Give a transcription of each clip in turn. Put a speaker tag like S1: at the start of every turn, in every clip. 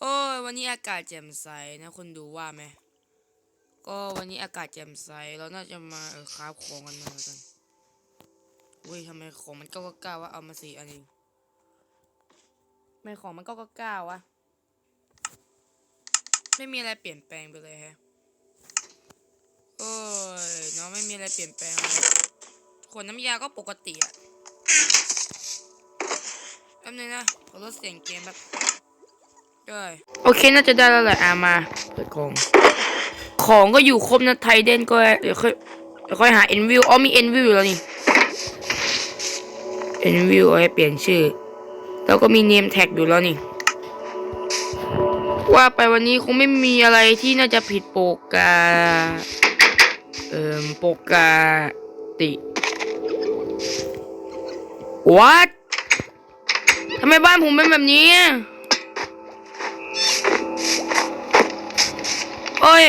S1: โอ้ยวันนี้อากาศแจ่มใสนะคนดูว่าไหมก็วันนี้อากาศแจ่มใสเราน่าจะมาเออคราฟของกันมากันอุ้ยทำไมของมันก้าเก้าวะเอามาสี่อันเองทำไม่ของมันก้าเก้าวะไม่มีอะไรเปลี่ยนแปลงไปเลยแฮะโอ้ยน้องไม่มีอะไรเปลี่ยนแปลงเลยขวดน้ำยาก็ปกติอะ ป๊บนึงนะขอลดเสียงเกมแบบได้โอเคน่าจะได้แล้วแหละอามาเปิดของของก็อยู่ครบนะไทเดนก็เดี๋ยวค่อยเดี๋ยวค่อยหาเอ็นวิวอ๋อมีเอ็นวิวอยู่แล้วนี่เอ็นวิวเอาให้เปลี่ยนชื่อ แล้วก็มีเนมแท็กอยู่แล้วนี่ว่าไปวันนี้คงไม่มีอะไรที่น่าจะผิดปกาเอ่อปกติ what ทำไมบ้านผมเป็นแบบนี้โอ้ย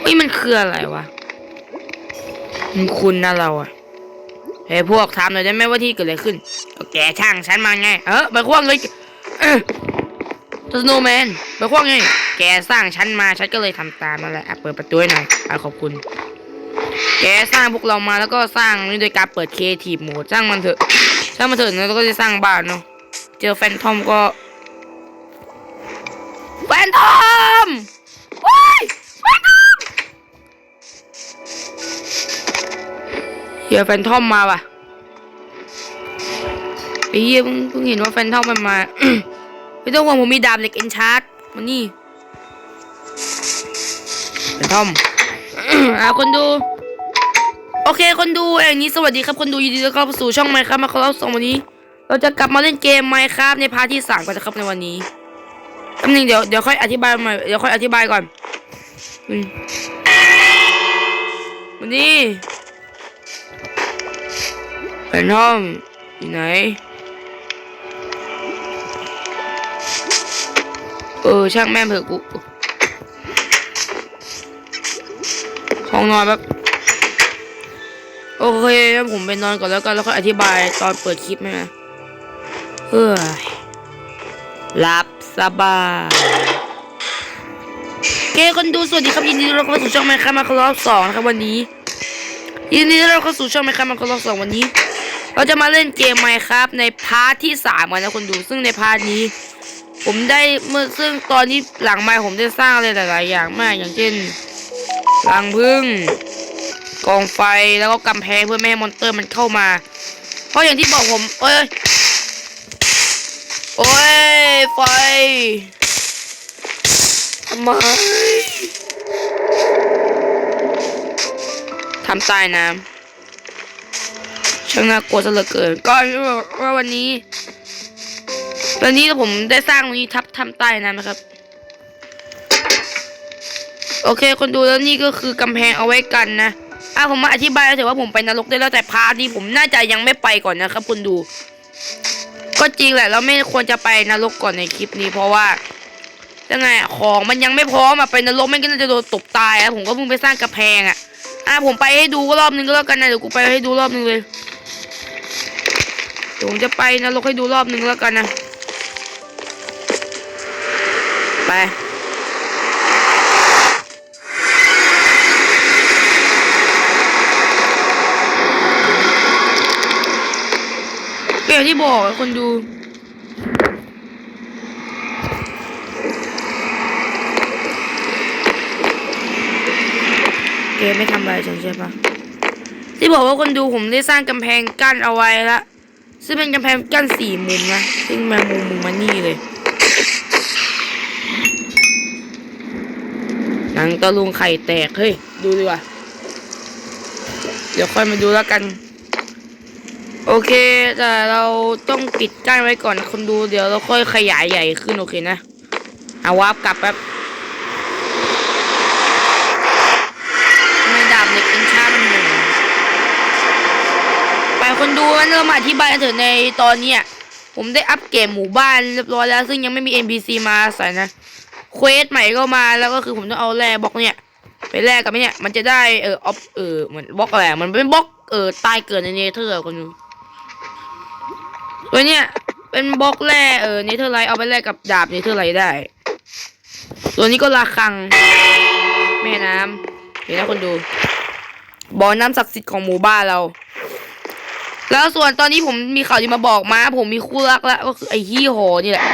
S1: เฮ้ยมันคืออะไรวะ มันคุณนะเราอะเฮ้ยพวกถามหน่อยได้ไหมว่าที่เกิดอะไรขึ้น แกช่างฉันมาไง เออไปคว้างเลยเออสโนแมนไปคว้างไง แกสร้างฉันมา ฉันก็เลยทำตามนั่นแหละเปิดประตูให้หน่อยอะขอบคุณ แกสร้างพวกเรามาแล้วก็สร้างนี่โดยการเปิดเคทีฟโหมดสร้างมันเถอะ สร้ามันเถอะแล้วก็จะสร้างบ้านเนาะ เจอแฟนทอมก็ แฟนทอมโอ้ยแฟนทอมเฮียแฟนทอมมาว่ะไอ้เฮียเพิ่งเพิ่งเห็นว่าแฟนทอมมันมา ไม่ต้องห่วงผมมีดาบเหล็กเอนชาร์ดมานี่แฟนทอม อ่าคนดู โอเคคนดูอย่างนี้สวัสดีครับคนดูยินดีต้อนรับสู่ช่องไมค์ครับมาคราบสองวันนี้ เราจะกลับมาเล่นเกมไมค์ครับในพาร์ทที่สามกันนะครับในวันนี้แป๊บนึงเดี๋ยวเดี๋ยวค่อยอธิบายใหม่เดี๋ยวค่อยอธิบายก่อนวันนี้แฟนทอมอยู่ไหนเออช่างแม่งเถอะกูห้องนอนแบบ โอเคผมไปนอนก่อนแล้วกันแล้วค่อธิบายตอนเปิดคลิปไหมนะเฮ้ยหลับสบายเคคนดูสวัสดีครับยินดีต้อนรับเข้าสู่ช่องไมค์ครับมาครอบสองนะครับวันนี้ยินดีต้อนรับเข้าสู่ช่องไมค์ครับมาครอบสองวันนี้ เราจะมาเล่นเกมไมค์ครับในพาร์ทที่สามกันนะคนดูซึ่งในพาร์ทนี้ ผมได้เมื่อซึ่งตอนนี้หลังไมค์ผมได้สร้างอะไรหลาย ๆ อย่างมากอย่างเช่นรังพึ่ง กองไฟแล้วก็กำแพงเพื่อไม่ให้มอนเตอร์มันเข้ามา เพราะอย่างที่บอกผมเอ้ยโอ้ยไฟทำไมทำใต้น้ำช่างน่ากลัวซะเหลือเกิน ก็ว่าวันนี้ วันนี้ผมได้สร้างตรงนี้ทับทำใต้น้ำนะครับ โอเค คนดูแล้วนี่ก็คือกำแพงเอาไว้กันนะ อะผมมาอธิบายแล้วเถอะว่าผมไปนรกได้แล้วแต่พาร์ทนี้ผมน่าจะยังไม่ไปก่อนนะครับ คุณดู ก็จริงแหละ เราไม่ควรจะไปนรกก่อนในคลิปนี้เพราะว่ายังไงของมันยังไม่พร้อมอะไปนรกไม่ก็น่าจะโดนตบตายอะผมก็เพิ่งไปสร้างกระแพงอะอะผมไปให้ดูรอบนึงก็แล้วกันนะเดี๋ยวกูไปให้ดูรอบนึงเลยเดี๋ยวผมจะไปนรกให้ดูรอบนึงแล้วกันนะ ไป อย่างที่บอกคนดูเกมไม่ทำอะไรฉันใช่ปะที่บอกว่าคนดูผมได้สร้างกำแพงกั้นเอาไว้ละซึ่งเป็นกำแพงกั้นสี่มุมนะ ซึ่งแมงมุมมุมมานี่เลยหนังตะลุงไข่แตก เฮ้ย ดูดีกว่า เดี๋ยวค่อยมาดูแล้วกัน โอเค แต่เราต้องปิดกั้นไว้ก่อนคนดูเดี๋ยวเราค่อยขยายใหญ่ขึ้นโอเคนะเอาวาร์ปกลับแป๊บไม่ดาบเหล็กอินชามันหนึ่งไปคนดูงั้นเรามอธิบายเถอะในตอนเนี้ยผมได้อัปเกรดหมู่บ้านเรียบร้อยแล้ว ซึ่งยังไม่มี NPC มาใส่นะเควสใหม่ก็มาแล้วก็คือผมต้องเอาแร่บล็อกเนี่ยไปแลกกับไอ้เนี่ยมันจะได้เออออฟเออเหมือนบล็อกอะไรอะมันเป็นบล็อกเออตายเกิดในเนเธอร์คน ดูตัวเนี้ยเป็นบล็อกแร่เออเนเธอร์ไลท์เอาไปแลกกับดาบเนเธอร์ไลท์ได้ตัวนี้ก็ราคัง แม่น้ำเห็นนะคนดูบ่อน้ำศักดิ์สิทธิ์ของหมู่บ้านเรา แล้วส่วนตอนนี้ผมมีข่าวจะมาบอกมาผมมีคู่รักแล้วก็คือไอ้ฮี่หอนี่แหละ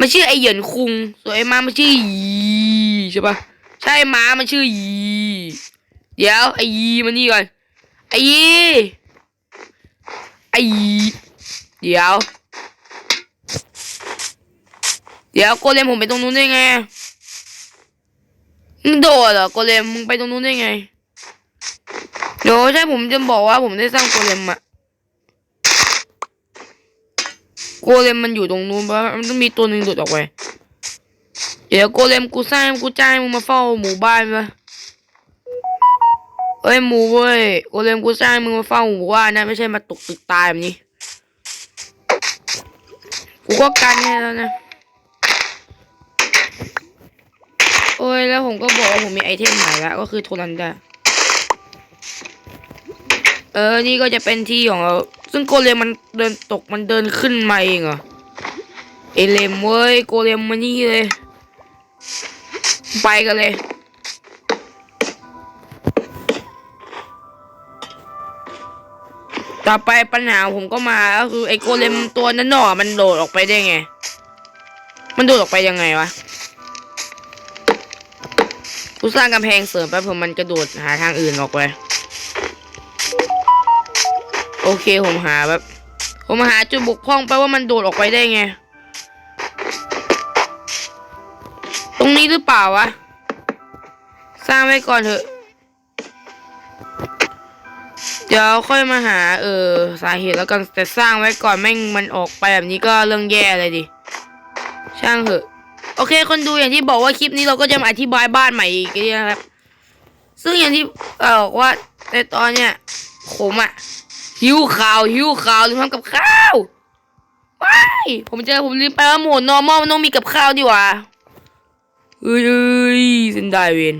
S1: มันชื่อไอ้เหยินคุง ส่วนไอ้ม้ามันชื่อยีใช่ปะใช่ม้ามันชื่อยี เดี๋ยวไอ้ยีมันนี่ก่อนไอ้ยี ไอ้เดี๋ยว เดี๋ยวโกเลมผมไปตรงนู้นได้ไงมึงโดดเหรอโกเลมมึงไปตรงนู้นได้ไงเดี๋ยวใช่ผมจะบอกว่าผมได้สร้างโกเลมอะโกเลมมันอยู่ตรงนู้นปะมันต้องมีตัวหนึ่งหลุดออกไป เดี๋ยวโกเลมกูสร้างกูจ้างมึงมาเฝ้าหมู่บ้านปะ เอ้ยหมูเว้ยโกเลมกูสร้างมึงมาเฝ้าหมู่บ้านะไม่ใช่มาตกตึกตายแบบนี้ กูก็กันให้แล้วนะ โอ้ยแล้วผมก็บอกว่าผมมีไอเทมใหม่แล้วก็คือโทรันดาเออ นี่ก็จะเป็นที่ของเรา ซึ่งโกเลมมันเดินตกมันเดินขึ้นมาเองเหรอ เอเลมเว้ย โกเลมมานี่เลย ไปกันเลย ต่อไปปัญหาผมก็มาก็คือไอโกเลมตัวนั้นหนอมันโดดออกไปได้ไง มันโดดออกไปยังไงวะกูสร้างกำแพงเสริมไปเผื่อมันกระโดดหาทางอื่นออกไป โอเคผมหาแบบ ผมหาจุดบกพร่องไปว่ามันโดดออกไปได้ไง ตรงนี้หรือเปล่าวะ สร้างไว้ก่อนเถอะ เดี๋ยวค่อยมาหา เออ สาเหตุแล้วกันแต่สร้างไว้ก่อนแม่งมันออกไปแบบนี้ก็เรื่องแย่เลยดิ ช่างเถอะ โอเค คนดูอย่างที่บอกว่าคลิปนี้เราก็จะมาอธิบายบ้านใหม่อีกทีนะครับ ซึ่งอย่างที่เออบอกว่าในตอนเนี้ยผมอะหิวข่าวหิวข่าวลืมทำกับข้าวว้ายผมเจอผมลืมไปว่าโหมด normal มันต้องมีกับข้าวดีกว่าเอ้ยเอ้ยเส้นได้เวน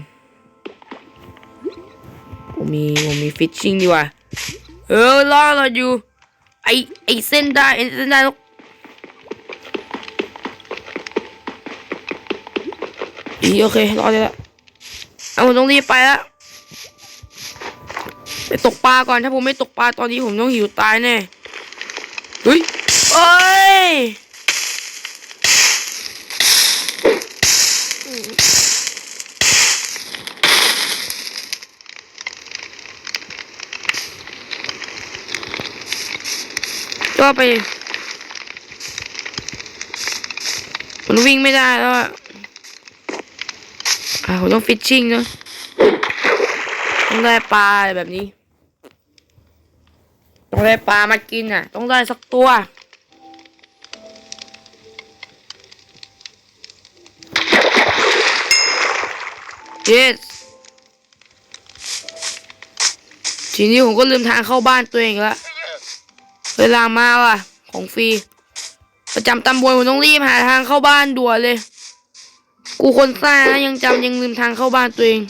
S1: ผมมีผมมีฟิชชิ่งดีกว่า เออล่อเราอยู่ ไอไอเส้นได้ไอเส้นได้อีโอเครอได้ละเอาผมต้องรีบไปละไปตกปลาก่อนถ้าผมไม่ตกปลาตอนนี้ผมต้องหิวตายแน่เฮ้ยเอ้ย ก็ไป มันวิ่งไม่ได้แล้วอะอะผมต้องฟิชชิ่งเนะต้องได้ปลาแบบนี้ ต้องได้ปลามากินอะ ต้องได้สักตัว yes ทีนี้ผมก็ลืมทางเข้าบ้านตัวเองแล้ว เวลามาว่ะ ของฟรี ประจำตำบลผมต้องรีบหาทางเข้าบ้านด่วนเลย กูคนสร้างนะยังจำยังลืมทางเข้าบ้านตัวเอง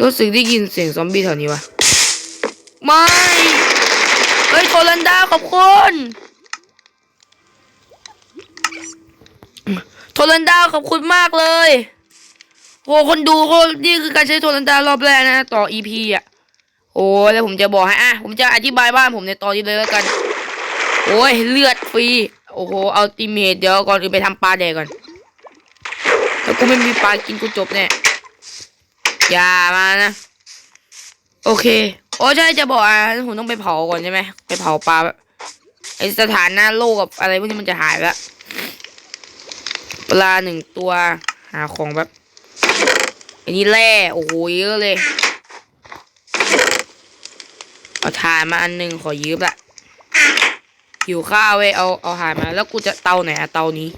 S1: รู้สึกได้ยินเสียงซอมบี้แถวนี้วะไม่ เฮ้ยโคลันดาขอบคุณโทลันดาขอบคุณมากเลย โอ้คนดูก็นี่คือการใช้โทลันดารอบแรกนะ ต่อ EP อะ โอ้แล้วผมจะบอกให้อะผมจะอธิบายบ้านผมในตอนนี้เลยแล้วกัน โอ้ยเลือดฟรี โอ้โหเอาติเมตเดี๋ยวก่อนอื่นไปทำปลาแดกก่อน ถ้ากูไม่มีปลากินกูจบแน่อย่ามานะ โอเค โอ้ใช่จะบอกอะผมต้องไปเผาก่อนใช่ไหมไปเผาปลาไอสถานะโลกกับอะไรพวกนี้มันจะหายละปลาหนึ่งตัวหาของแบบ อันนี้แร่โอ้โหเยอะเลย เอาถ่านมาอันหนึ่งขอยืมละหิวข้าวเว้ยเอาเอาถ่านมา แล้วกูจะเตาไหนอะเตานี้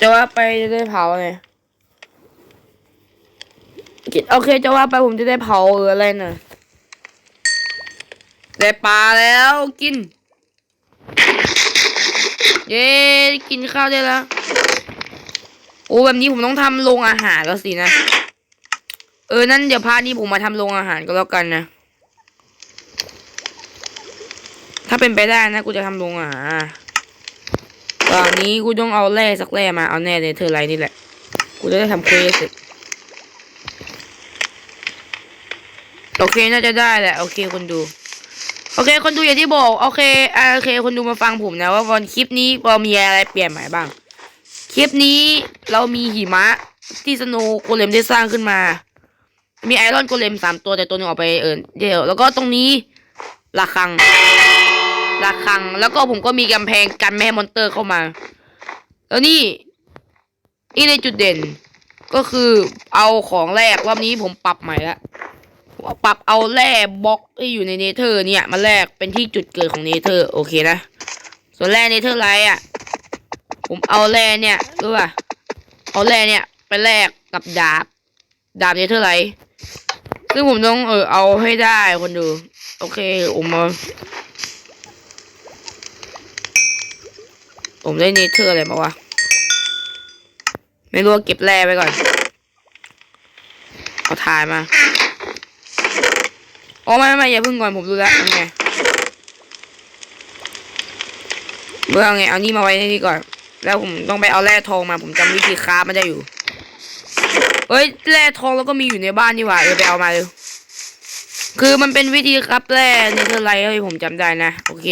S1: จะว่าไปจะได้เผาไงโอเคจะว่าไปผมจะได้เผาหรืออะไรน่ะได้ปลาแล้วกิน เย้กินข้าวได้แล้ว โอ้แบบนี้ผมต้องทำโรงอาหารแล้วสินะ เออ นั่นเดี๋ยวพาร์ทนี้ผมมาทำโรงอาหารก็แล้วกันนะ ถ้าเป็นไปได้นะ กูจะทำโรงอาหารตอนนี้กูต้องเอาแร่สักแร่มาเอาแน่เลยเธอไรนี่แหละ กูจะได้ทำเควสเสร็จโอเค น่าจะได้แหละ โอเคคนดู โอเค คนดูอย่างที่บอกโอเคโอเค คนดูมาฟังผมนะว่าวันคลิปนี้เรามีอะไรเปลี่ยนใหม่บ้าง คลิปนี้เรามีหิมะที่สโนโกเลมได้สร้างขึ้นมา มีไอรอนโกเลมสามตัวแต่ตัวหนึงออกไปเออเดียวแล้วก็ตรงนี้ระฆังระฆัง แล้วก็ผมก็มีกำแพงกันไม่ให้มอนเตอร์เข้ามา แล้วนี่นี่ในจุดเด่นก็คือเอาของแรกรอบนี้ผมปรับใหม่ละ ปรับเอาแร่บล็อกที่อยู่ในเนเธอร์เนี่ยมาแลกเป็นที่จุดเกิดของเนเธอร์โอเคนะ ส่วนแร่เนเธอร์ไลท์อะ ผมเอาแร่เนี่ยรู้ป่ะเอาแร่เนี่ยไปแลกกับดาบ ดาบเนเธอร์ไลท์ซึ่งผมต้องเออเอาให้ได้คนดู โอเคผมมาผมได้เนเธอร์อะไรมาวะไม่รู้เก็บแร่ไว้ก่อน เอาถ่ายมา อ๋อไม่ไม่ไม่อย่าพิ่งก่อนผมรู้แล้วเอาไงเมื่อไงเอานี่มาไว้ในนี่ก่อน แล้วผมต้องไปเอาแร่ทองมา ผมจำวิธีคราฟไม่ได้อยู่เฮ้ยแร่ทองแล้วก็มีอยู่ในบ้านนี่หว่าเออไปเอามาเลยคือมันเป็นวิธีครับแร่เนเธอร์ไลท์เฮ้ยผมจำได้นะโอเค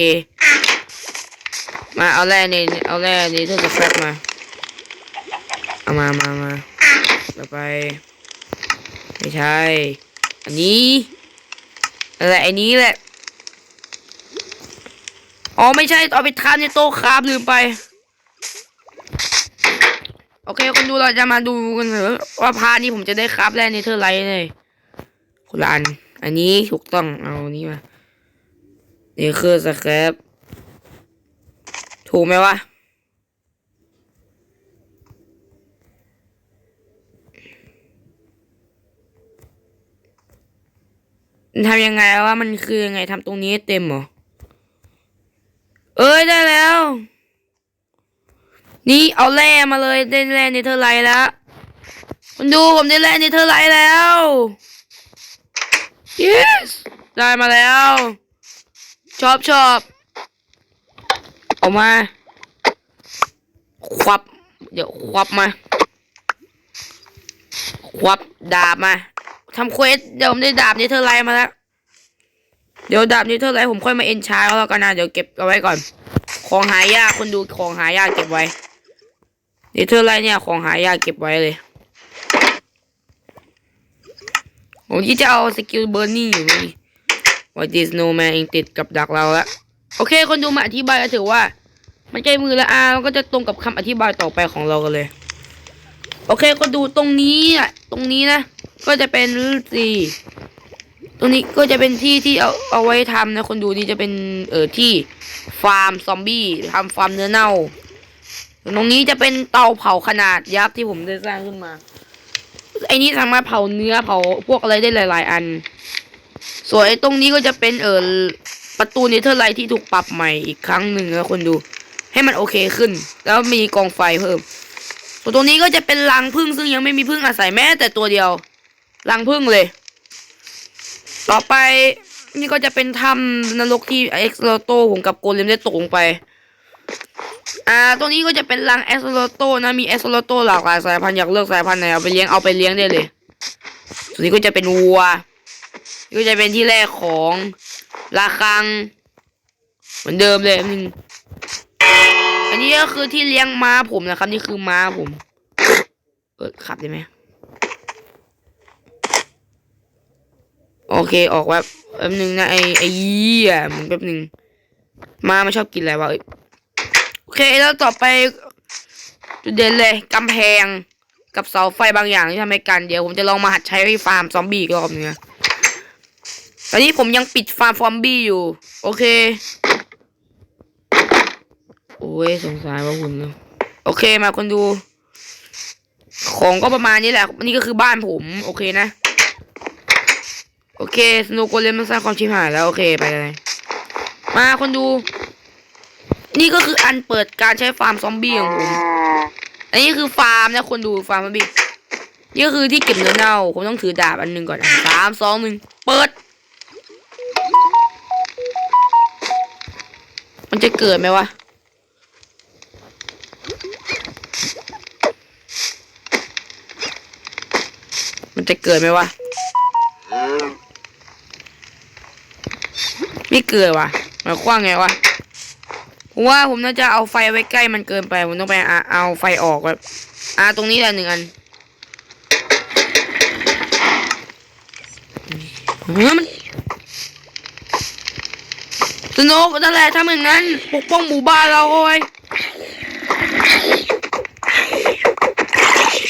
S1: มาเอาแร่ในเอาแร่เนเธอร์สแครปมาเอามามามาต่อไป ไม่ใช่ อันนี้ อะไรไอ้นี้แหละ อ๋อไม่ใช่เอาไปทานในโต๊ะคราบลืมไป โอเคคนดูเราจะมาดูกันเถอะว่าพานี้ผมจะได้คราบแร่เนเธอร์ไลท์เลยคนละอัน อันนี้ถูกต้องเอาอันนี้มานี่คือสครับถูกไหมวะ ทำยังไงว่ามันคือยังไงทำตรงนี้เต็มเหรอ เอ้ยได้แล้ว นี่เอาแร่มาเลยได้แร่เนเธอร์ไลท์แล้วคุณดูผมได้แร่เนเธอร์ไลท์แล้ว yes ได้มาแล้วชอบชอบเอามา ควับ เดี๋ยวควับมา ควับดาบมา ทำเควสเดี๋ยวผมได้ดาบเนเธอร์ไลมาแล้ว เดี๋ยวดาบเนเธอร์ไลผมค่อยมาเอ็นชาร์แล้วกันนะเดี๋ยวเก็บเอาไว้ก่อน ของหายากคนดูของหายากเก็บไว้เนเธอร์ไลเนี่ยของหายากเก็บไว้เลย ผมที่จะเอาสกิลเบอร์นี่อยู่นี่ว่าดิสโนแมนเองติดกับดักเราแล้วโอเค คนดูมาอธิบายกันถือว่า มันใกล้มือแล้วอะมันก็จะตรงกับคำอธิบายต่อไปของเรากันเลย โอเค คนดูตรงนี้อะตรงนี้นะ ก็จะเป็นสี่ตรงนี้ก็จะเป็นที่ที่เอาเอาไว้ทำนะคนดูนี่จะเป็นเออที่ฟาร์มซอมบี้ทำฟาร์มเนื้อเน่า ตรงนี้จะเป็นเตาเผาขนาดยักษ์ที่ผมได้สร้างขึ้นมา ไอ้นี้สามารถเผาเนื้อเผาพวกอะไรได้หลาย ๆ อัน ส่วนไอ้ตรงนี้ก็จะเป็นเออประตูเนเธอร์ไลท์ที่ถูกปรับใหม่อีกครั้งหนึ่งนะคนดู ให้มันโอเคขึ้น แล้วมีกองไฟเพิ่มส่วนตรงนี้ก็จะเป็นรังผึ้งซึ่งยังไม่มีผึ้งอาศัยแม้แต่ตัวเดียว รังผึ้งเลย ต่อไปนี่ก็จะเป็นถ้ำนรกที่เอ็กซ์โลโตผมกับโกเลมได้ตกลงไป อ่า ตรงนี้ก็จะเป็นรังเอ็กซ์โลโตนะ มีเอ็กซ์โลโตหลากหลายสายพันธุ์อยากเลือกสายพันธุ์ไหนเอาไปเลี้ยงเอาไปเลี้ยงได้เลยส่วนนี้ก็จะเป็นวัวนี่ก็จะเป็นที่แรกของราคัง เหมือนเดิมเลยนึงอันนี้ก็คือที่เลี้ยงม้าผมนะครับ นี่คือม้าผม เออขับได้ไหม โอเคออกแป๊บแป๊บนึงนะไอ้ไอเยี่ยมึงแป๊บนึงมามันชอบกินอะไรวะโอเคแล้วต่อไปจุดเด่นเลยกำแพงกับเสาไฟบางอย่างที่ทำให้กันเดี๋ยวผมจะลองมาหัดใช้ฟาร์มซอมบี้รอบนึงนะตอนนี้ผมยังปิดฟาร์มซอมบี้อยู่ โอเค โอ้ยสงสารว่าคุณนะโอเคมาคนดู ของก็ประมาณนี้แหละ นี่ก็คือบ้านผม โอเคนะ โอเคสโนว์โกเลมมันสร้างความชิบหายแล้ว โอเคไปเลย มาคนดู นี่ก็คืออันเปิดการใช้ฟาร์มซอมบี้ของผมอันนี้คือฟาร์มนะคนดูฟาร์มซอมบี้นี่ก็คือที่เก็บเนื้อเน่าผมต้องถือดาบอันหนึ่งก่อนสามสองหนึ่งเปิด มันจะเกิดไหมวะมันจะเกิดไหมวะ ไม่เกิดวะหมายความไงวะผมว่าผมน่าจะเอาไฟไว้ใกล้มันเกินไปผมต้องไปเอาไฟออกแบบอ่าตรงนี้แหละหนึ่งอันฮ้ยมันสนุกนั่นแหละถ้าเหมือนงั้นปกป้องหมู่บ้านเราโอ้ย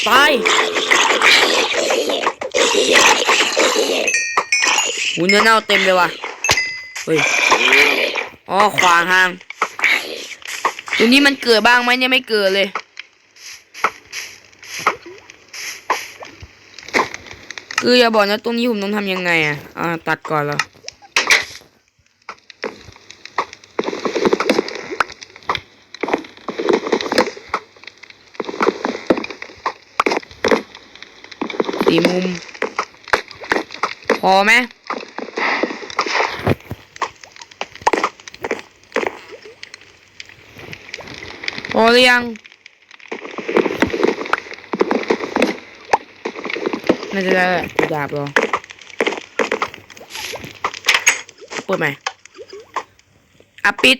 S1: ตายหูเนื้อเน่าเต็มเลยว่ะ เฮ้ยอ๋อขวางทางตรงนี้มันเกิดบ้างไหมเนี่ยไม่เกิดเลยคืออย่าบอกนะตรงนี้ผมต้องทำยังไงอะอ่าตัดก่อนแล้วสี่มุม พอไหม หรือยังน่าจะได้แหละดาบเหรอเปิดไหมอะปิด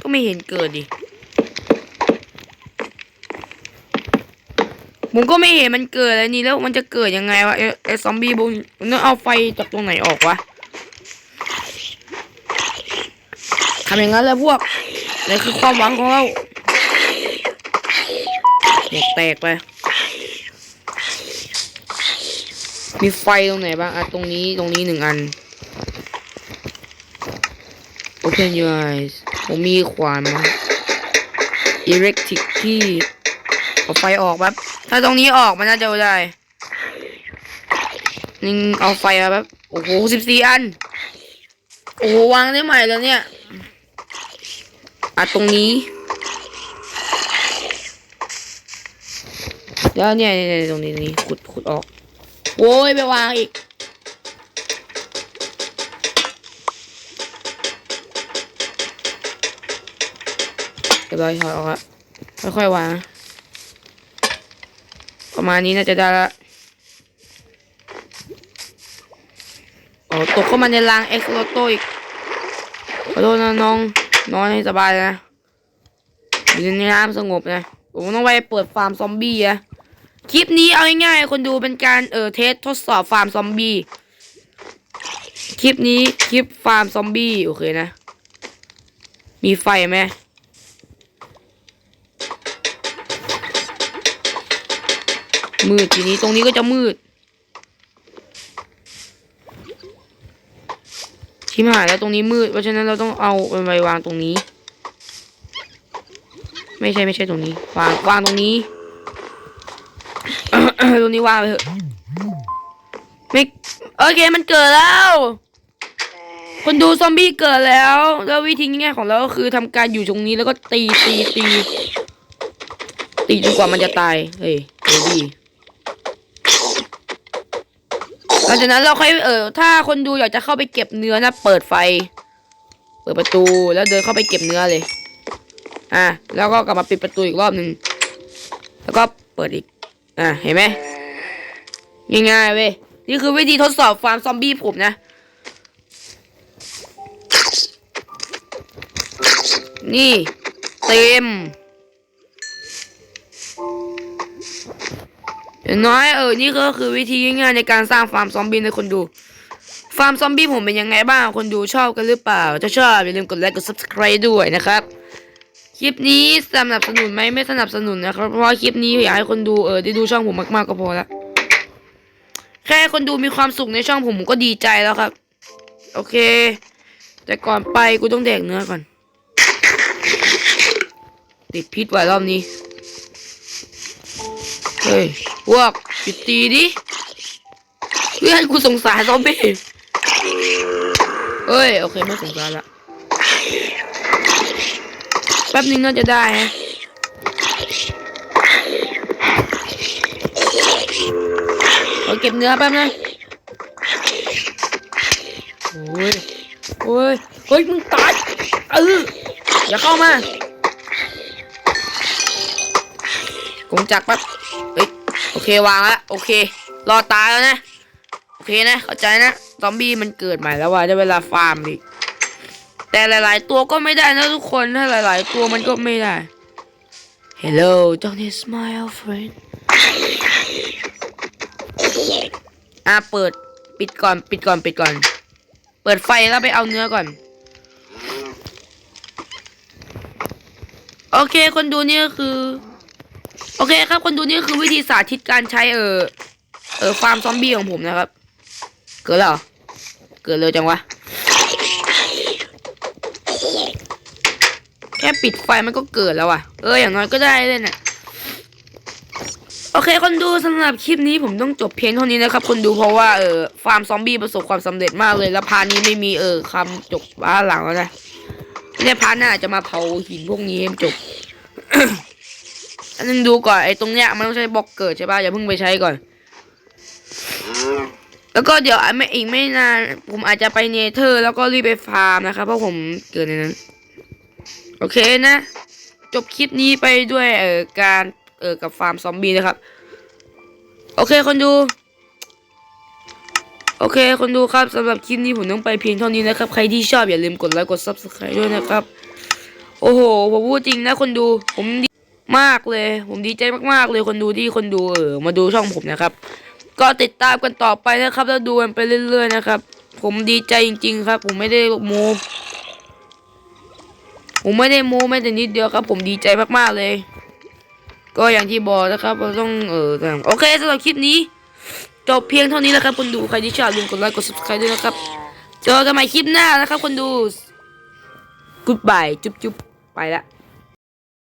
S1: ก็ไม่เห็นเกิดดิผมก็ไม่เห็นมันเกิดอะไรนี่แล้วมันจะเกิดยังไงวะไอ้ซอมบี้พวกนี้มันต้องเอาไฟจากตรงไหนออกวะ ทำอย่างนั้นแล้วพวกนี่คือความหวังของเราหมกแตกไป มีไฟตรงไหนบ้างอะตรงนี้ตรงนี้หนึ่งอัน Open your eyes ผมมีขวานมา Electric key เอาไฟออกแบบถ้าตรงนี้ออกมันน่าจะได้นี่เอาไฟมาแบบโอ้โหสิบสี่อัน โอ้โหวางได้ใหม่แล้วเนี่ย อะตรงนี้ แล้วเนี่ยเนี่ยตรงนี้นี่ขุดขุดออกโอ้ยไปวางอีกเรียบร้อยถอยออกละค่อยๆวาง ประมาณนี้น่าจะได้ละโอ้ตกเข้ามาในรางเอ็กซ์โลโตอีกขอโทษนะน้อง นอนให้สบายนะอยู่ในน้ำสงบนะผมต้องไปเปิดฟาร์มซอมบี้อะคลิปนี้เอาง่ายๆคนดูเป็นการเออเทสทดสอบฟาร์มซอมบี้คลิปนี้คลิปฟาร์มซอมบี้โอเคนะ มีไฟไหมมืดทีนี้ตรงนี้ก็จะมืด ชิมหายแล้วตรงนี้มืด เพราะฉะนั้นเราต้องเอามันไปวางตรงนี้ ไม่ใช่ไม่ใช่ตรงนี้ วางวางตรงนี้ตรงนี้วางไปเถอะไม่โอเคมันเกิดแล้ว คนดูซอมบี้เกิดแล้ว แล้ววิธีง่ายของเราก็คือทำการอยู่ตรงนี้แล้วก็ตีตีตีตีจนกว่ามันจะตายเฮ้ยเดี๋ยวดี ห ลังจากนั้นเราค่อยเออถ้าคนดูอยากจะเข้าไปเก็บเนื้อนะเปิดไฟ เปิดประตูแล้วเดินเข้าไปเก็บเนื้อเลย อะแล้วก็กลับมาปิดประตูอีกรอบหนึ่งแล้วก็เปิดอีก อะเห็นไหมง่ายๆเว้ยนี่คือวิธีทดสอบฟาร์มซอมบี้ผมนะ นี่ เต็ม อย่างน้อยเออนี่ก็คือวิธีง่ายๆในการสร้างฟาร์มซอมบี้ให้คนดู ฟาร์มซอมบี้ผมเป็นยังไงบ้างคนดูชอบกันหรือเปล่า ถ้าชอบอย่าลืมกดไลค์กด subscribe ด้วยนะครับ คลิปนี้สนับสนุนไหมไม่สนับสนุนนะครับ เพราะว่าคลิปนี้อยากให้คนดูเออได้ดูช่องผมมากๆก็พอละแค่คนดูมีความสุขในช่องผมผมก็ดีใจแล้วครับ โอเค แต่ก่อนไปกูต้องแดกเนื้อก่อน ติดพิษไว้รอบนี้ เฮ้ยพวกหยุดตีดิเพื่อนกูสงสารซอมบี้เฮ้ย โอเค ไม่สงสารละแป๊บนึงน่าจะได้ฮะขอเก็บเนื้อแป๊บนึงโอ้ยโอ้ยเฮ้ย มึงตาย เออ อย่าเข้ามา กงจักแป๊บ เฮ้ยโอเควางละโอเค รอตายแล้วนะโอเคนะเข้าใจนะซอมบี้มันเกิดใหม่แล้วว่ะได้เวลาฟาร์มดิแต่หลาย ๆ ตัวก็ไม่ได้นะทุกคนถ้าหลาย ๆ ตัวมันก็ไม่ได้ Hello don't you smile friend อะเปิดปิดก่อนปิดก่อนปิดก่อน เปิดไฟแล้วไปเอาเนื้อก่อนโอเค คนดูนี่ก็คือ โอเคครับคนดูนี่คือวิธีสาธิตการใช้เออเออฟาร์มซอมบี้ของผมนะครับ เกิดแล้วเหรอเกิดเร็วจังวะ แค่ปิดไฟมันก็เกิดแล้วอะ เอออย่างน้อยก็ได้เลยน่ะโอเคคนดูสำหรับคลิปนี้ผมต้องจบเพียงเท่านี้นะครับคนดูเพราะว่าเออฟาร์มซอมบี้ประสบความสำเร็จมากเลยแล้วพาร์นี้ไม่มีเออคำจบบ้าหลังแล้วนะในพาร์หน้าจะมาเผาหินพวกนี้ให้จบ นึงดูก่อนไอ้ตรงเนี้ยมันต้องใช้บล็อกเกิดใช่ป่ะอย่าเพิ่งไปใช้ก่อน แล้วก็เดี๋ยวไม่อีกไม่นานผมอาจจะไปเนเธอร์ แล้วก็รีบไปฟาร์มนะครับเพราะผมเกิดในนั้น โอเคนะ จบคลิปนี้ไปด้วยเอ่อการเอ่อกับฟาร์มซอมบี้นะครับ โอเคคนดูโอเค คนดูครับสำหรับคลิปนี้ผมต้องไปเพียงเท่านี้นะครับ ใครที่ชอบอย่าลืมกดไลค์กด subscribe ด้วยนะครับ โอ้โห ผมพูดจริงนะคนดูผม มากเลย ผมดีใจมากๆเลยคนดูที่คนดูเออมาดูช่องผมนะครับ ก็ติดตามกันต่อไปนะครับ แล้วดูกันไปเรื่อย ๆ นะครับ ผมดีใจจริง ๆ ครับ ผมไม่ได้โมผมไม่ได้โมแม้แต่นิดเดียวครับ ผมดีใจมากๆเลย ก็อย่างที่บอกนะครับเราต้องเออโอเคสำหรับคลิปนี้จบเพียงเท่านี้แล้วครับคนดูใครที่ชอบลืมกดไลค์กด subscribe ด้วยนะครับเจอกันใหม่คลิปหน้านะครับคนดู goodbye จุ๊บๆไปละ